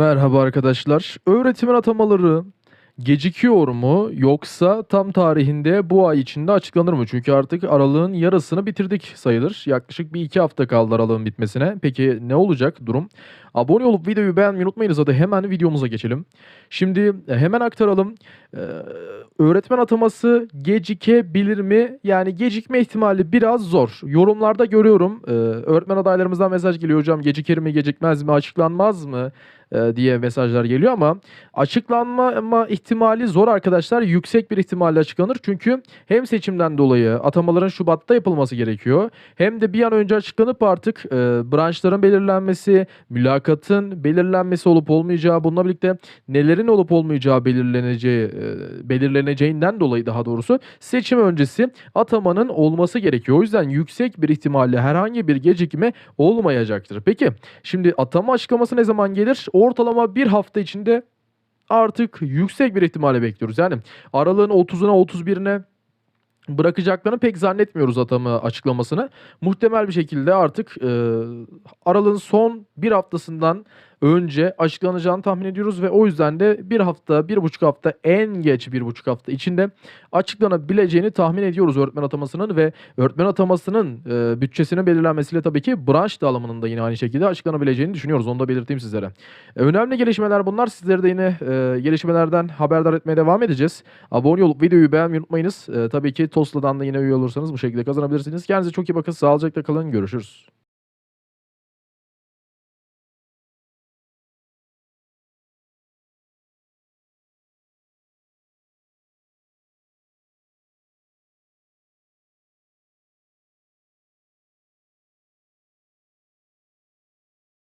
Merhaba arkadaşlar. Öğretimin atamaları gecikiyor mu yoksa tam tarihinde bu ay içinde açıklanır mı? Çünkü artık aralığın yarısını bitirdik sayılır. Yaklaşık bir iki hafta kaldı aralığın bitmesine. Peki ne olacak durum? Abone olup videoyu beğenmeyi unutmayınız. Hadi hemen videomuza geçelim. Şimdi e, hemen aktaralım. Ee, öğretmen ataması gecikebilir mi? Yani gecikme ihtimali biraz zor. Yorumlarda görüyorum. Ee, öğretmen adaylarımızdan mesaj geliyor. Hocam gecikir mi gecikmez mi açıklanmaz mı? e, diye mesajlar geliyor ama açıklanma ihtimali zor arkadaşlar. Yüksek bir ihtimalle açıklanır. Çünkü hem seçimden dolayı atamaların Şubat'ta yapılması gerekiyor. Hem de bir an önce açıklanıp artık e, branşların belirlenmesi, mülakatın belirlenmesi olup olmayacağı, bununla birlikte nelerin olup olmayacağı belirleneceği e, belirleneceğinden dolayı daha doğrusu seçim öncesi atamanın olması gerekiyor. O yüzden yüksek bir ihtimalle herhangi bir gecikme olmayacaktır. Peki şimdi atama açıklaması ne zaman gelir? Ortalama bir hafta içinde artık yüksek bir ihtimalle bekliyoruz. Yani aralığın 30'una 31'ine bırakacaklarını pek zannetmiyoruz atama açıklamasını. Muhtemel bir şekilde artık e, aralığın son bir haftasından önce açıklanacağını tahmin ediyoruz ve o yüzden de bir hafta, bir buçuk hafta en geç bir buçuk hafta içinde açıklanabileceğini tahmin ediyoruz öğretmen atamasının ve öğretmen atamasının e, bütçesinin belirlenmesiyle tabii ki branş dağılımının da yine aynı şekilde açıklanabileceğini düşünüyoruz. Onu da belirteyim sizlere. E, önemli gelişmeler bunlar. Sizleri de yine e, gelişmelerden haberdar etmeye devam edeceğiz. Abone olup videoyu beğenmeyi unutmayınız. E, tabii ki Tosla'dan da yine üye olursanız bu şekilde kazanabilirsiniz. Kendinize çok iyi bakın. Sağlıcakla kalın. Görüşürüz.